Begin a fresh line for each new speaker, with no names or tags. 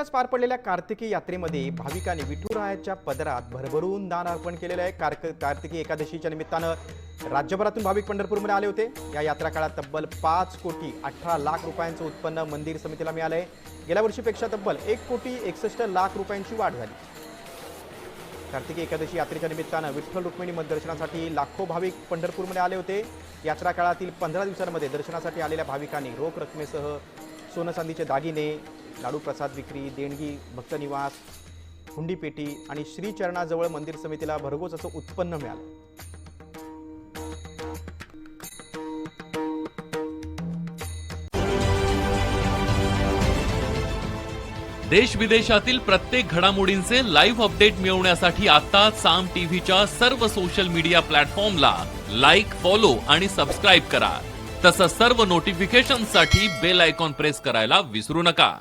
नुकत्याच पार पडलेल्या कार्तिकी यात्रेमध्ये भाविकांनी विठुरायाच्या पदरात भरभरून दान अर्पण केलेलं आहे. कार्क कार्तिकी एकादशीच्या निमित्तानं राज्यभरातून भाविक पंढरपूरमध्ये आले होते. या यात्रा काळात तब्बल पाच कोटी अठरा लाख रुपयांचं उत्पन्न मंदिर समितीला मिळालंय. गेल्या वर्षीपेक्षा तब्बल एक कोटी एकसष्ट लाख रुपयांची वाढ झाली. कार्तिकी एकादशी यात्रेच्या निमित्तानं विठ्ठल रुक्मिणी दर्शनासाठी लाखो भाविक पंढरपूरमध्ये आले होते. यात्रा काळातील पंधरा दिवसांमध्ये दर्शनासाठी आलेल्या भाविकांनी रोख रकमेसह सोनं चांदीचे दागिने लाडू प्रसाद विक्री देणगी भक्तनिवास हुंडीपेटी आणि श्रीचरणाजवळ मंदिर समितीला भरघोस असं उत्पन्न मिळालं.
देश विदेशातील प्रत्येक घडामोडींचे लाईव्ह अपडेट मिळवण्यासाठी आता साम टीव्हीच्या सर्व सोशल मीडिया प्लॅटफॉर्मला लाईक फॉलो आणि सबस्क्राईब करा. तसंच सर्व नोटिफिकेशनसाठी बेल आयकॉन प्रेस करायला विसरू नका.